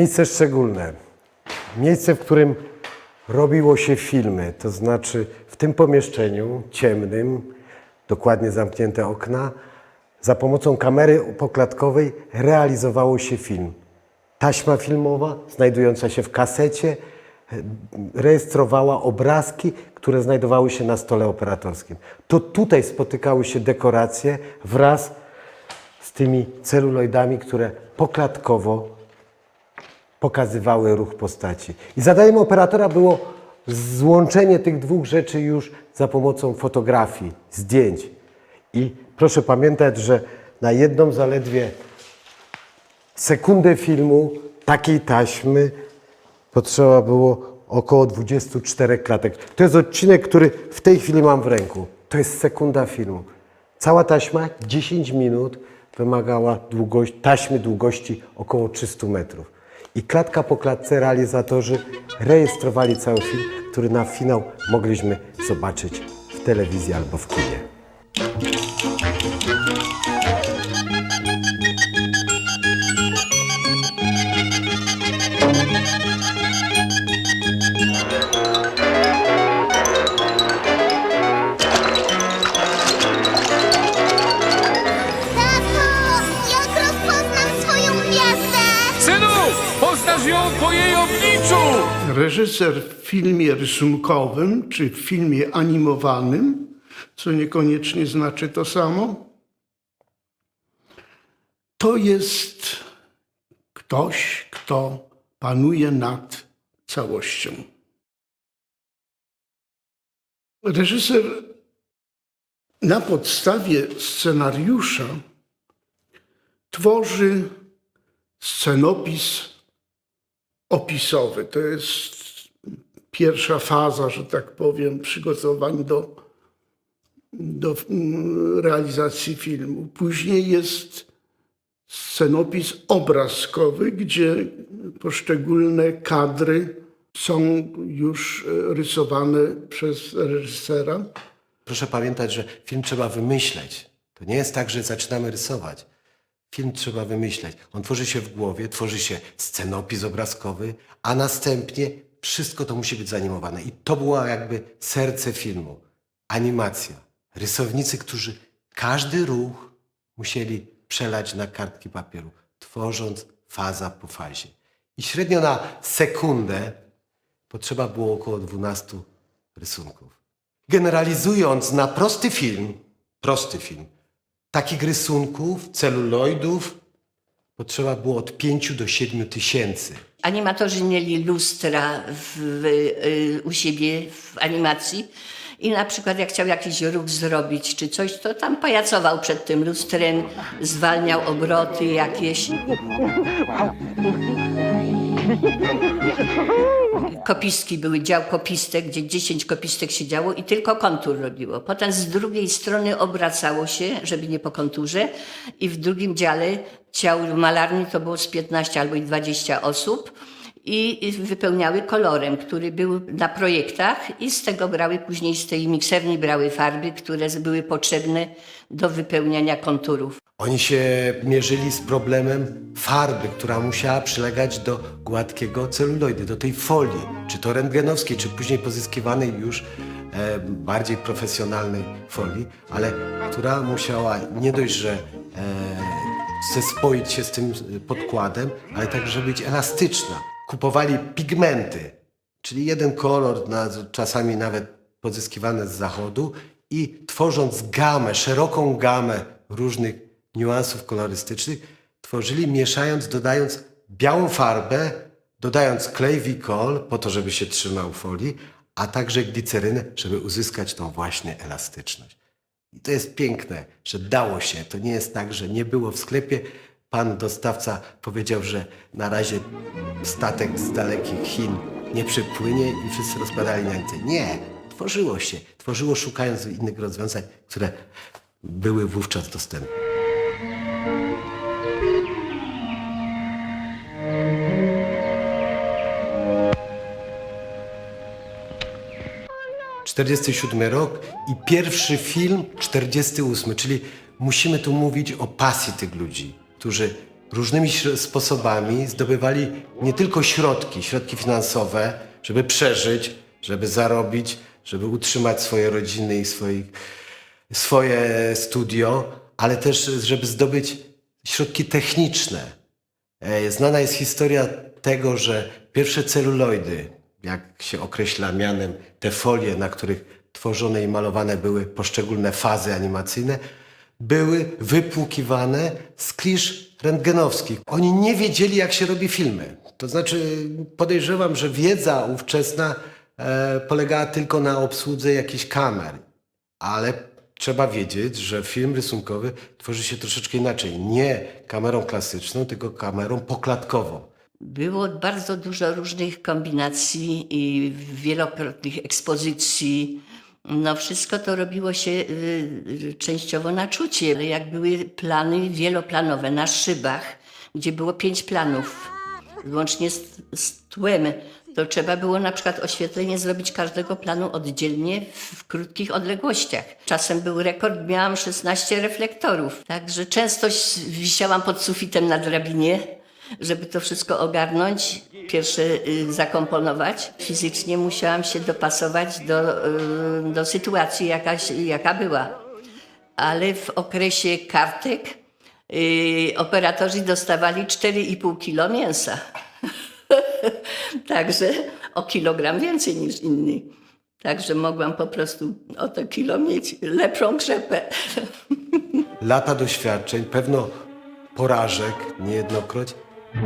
Miejsce szczególne. Miejsce, w którym robiło się filmy, to znaczy w tym pomieszczeniu ciemnym, dokładnie zamknięte okna, za pomocą kamery poklatkowej realizowało się film. Taśma filmowa, znajdująca się w kasecie, rejestrowała obrazki, które znajdowały się na stole operatorskim. To tutaj spotykały się dekoracje wraz z tymi celuloidami, które poklatkowo pokazywały ruch postaci. I zadaniem operatora było złączenie tych dwóch rzeczy już za pomocą fotografii, zdjęć. I proszę pamiętać, że na jedną zaledwie sekundę filmu takiej taśmy potrzeba było około 24 klatek. To jest odcinek, który w tej chwili mam w ręku. To jest sekunda filmu. Cała taśma, 10 minut, wymagała taśmy długości około 300 metrów. I klatka po klatce realizatorzy rejestrowali cały film, który na finał mogliśmy zobaczyć w telewizji albo w kinie. Reżyser w filmie rysunkowym czy w filmie animowanym, co niekoniecznie znaczy to samo, to jest ktoś, kto panuje nad całością. Reżyser na podstawie scenariusza tworzy scenopis opisowy. To jest pierwsza faza, że tak powiem, przygotowań do, do mm, realizacji filmu. Później jest scenopis obrazkowy, gdzie poszczególne kadry są już e, rysowane przez reżysera. Proszę pamiętać, że film trzeba wymyśleć. To nie jest tak, że zaczynamy rysować. Film trzeba wymyśleć. On tworzy się w głowie, tworzy się scenopis obrazkowy, a następnie wszystko to musi być zanimowane. I to było jakby serce filmu. Animacja. Rysownicy, którzy każdy ruch musieli przelać na kartki papieru, tworząc faza po fazie. I średnio na sekundę potrzeba było około 12 rysunków. Generalizując na prosty film, prosty film, takich rysunków, celuloidów potrzeba było od 5 do 7 tysięcy. Animatorzy mieli lustra w, y, u siebie w animacji i na przykład jak chciał jakiś ruch zrobić czy coś, to tam pajacował przed tym lustrem, zwalniał obroty jakieś. Kopistki były, dział kopistek, gdzie 10 kopistek się działo i tylko kontur robiło. Potem z drugiej strony obracało się, żeby nie po konturze i w drugim dziale ciał malarni to było z 15 albo i 20 osób i wypełniały kolorem, który był na projektach i z tego brały później z tej mikserni brały farby, które były potrzebne do wypełniania konturów. Oni się mierzyli z problemem farby, która musiała przylegać do gładkiego celuloidy, do tej folii, czy to rentgenowskiej, czy później pozyskiwanej już e, bardziej profesjonalnej folii, ale która musiała nie dość, że e, zespoić się z tym podkładem, ale także być elastyczna. Kupowali pigmenty, czyli jeden kolor, na, czasami nawet pozyskiwane z zachodu i tworząc gamę, szeroką gamę różnych niuansów kolorystycznych, tworzyli mieszając, dodając białą farbę, dodając klej wikol po to, żeby się trzymał folii, a także glicerynę, żeby uzyskać tą właśnie elastyczność. I to jest piękne, że dało się. To nie jest tak, że nie było w sklepie. Pan dostawca powiedział, że na razie statek z dalekich Chin nie przypłynie i wszyscy rozkładali ręce. Nie, tworzyło się. Tworzyło szukając innych rozwiązań, które były wówczas dostępne. Czterdziesty siódmy rok i pierwszy film 48, czyli musimy tu mówić o pasji tych ludzi, którzy różnymi sposobami zdobywali nie tylko środki, środki finansowe, żeby przeżyć, żeby zarobić, żeby utrzymać swoje rodziny i swoje studio, ale też żeby zdobyć środki techniczne. E, Znana jest historia tego, że pierwsze celuloidy, jak się określa mianem, te folie, na których tworzone i malowane były poszczególne fazy animacyjne, były wypłukiwane z klisz rentgenowskich. Oni nie wiedzieli, jak się robi filmy. To znaczy, podejrzewam, że wiedza ówczesna e, polegała tylko na obsłudze jakichś kamer. Ale trzeba wiedzieć, że film rysunkowy tworzy się troszeczkę inaczej. Nie kamerą klasyczną, tylko kamerą poklatkową. Było bardzo dużo różnych kombinacji i wielokrotnych ekspozycji. No wszystko to robiło się y, y, częściowo na czucie, ale jak były plany wieloplanowe na szybach, gdzie było pięć planów, łącznie z, z tłem, to trzeba było na przykład oświetlenie zrobić każdego planu oddzielnie w, w krótkich odległościach. Czasem był rekord, miałam 16 reflektorów, także często wisiałam pod sufitem na drabinie, żeby to wszystko ogarnąć, pierwsze y, zakomponować. Fizycznie musiałam się dopasować do, y, do sytuacji, jaka, jaka była. Ale w okresie kartek y, operatorzy dostawali 4,5 kilo mięsa. Także o kilogram więcej niż inni. Także mogłam po prostu o to kilo mieć lepszą krzepę. Lata doświadczeń, pewno porażek niejednokroć,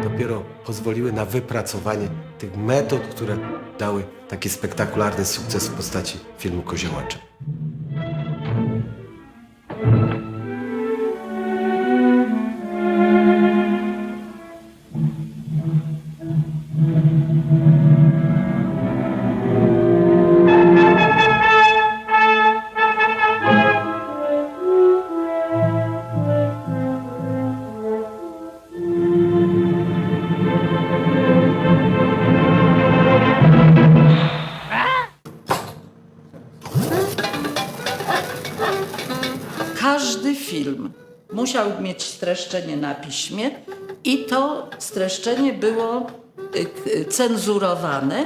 dopiero pozwoliły na wypracowanie tych metod, które dały taki spektakularny sukces w postaci filmu Koziołacze. Musiał mieć streszczenie na piśmie i to streszczenie było y, cenzurowane.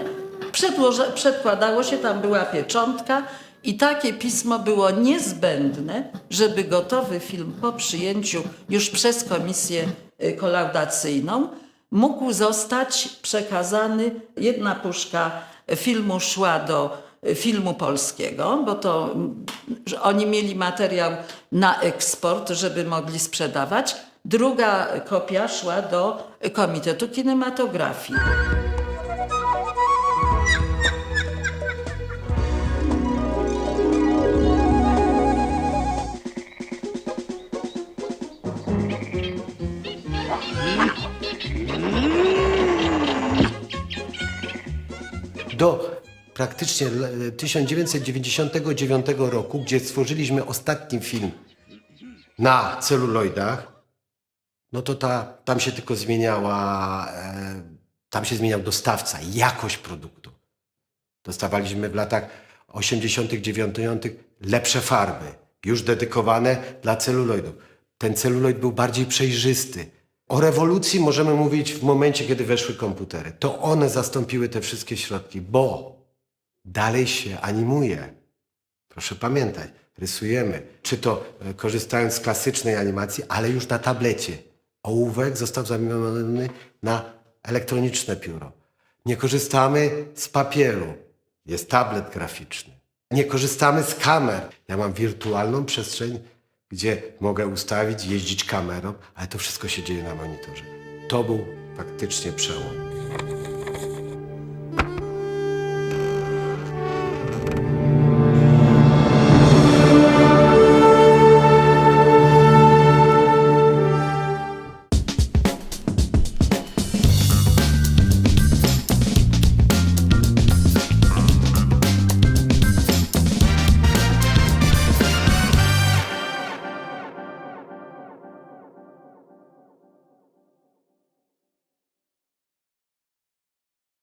Przedłoże, przedkładało się, tam była pieczątka i takie pismo było niezbędne, żeby gotowy film po przyjęciu już przez komisję y, kolaudacyjną mógł zostać przekazany. Jedna puszka filmu szła do filmu polskiego, bo to oni mieli materiał na eksport, żeby mogli sprzedawać. Druga kopia szła do Komitetu Kinematografii. Do praktycznie le- 1999 roku, gdzie stworzyliśmy ostatni film na celuloidach, no to ta, tam się tylko zmieniała, e, tam się zmieniał dostawca, jakość produktu. Dostawaliśmy w latach 80., 90. lepsze farby, już dedykowane dla celuloidów. Ten celuloid był bardziej przejrzysty. O rewolucji możemy mówić w momencie, kiedy weszły komputery. To one zastąpiły te wszystkie środki, bo dalej się animuje. Proszę pamiętać, rysujemy, czy to e, korzystając z klasycznej animacji, ale już na tablecie. Ołówek został zamieniony na elektroniczne pióro. Nie korzystamy z papieru. Jest tablet graficzny. Nie korzystamy z kamer. Ja mam wirtualną przestrzeń, gdzie mogę ustawić, jeździć kamerą, ale to wszystko się dzieje na monitorze. To był faktycznie przełom.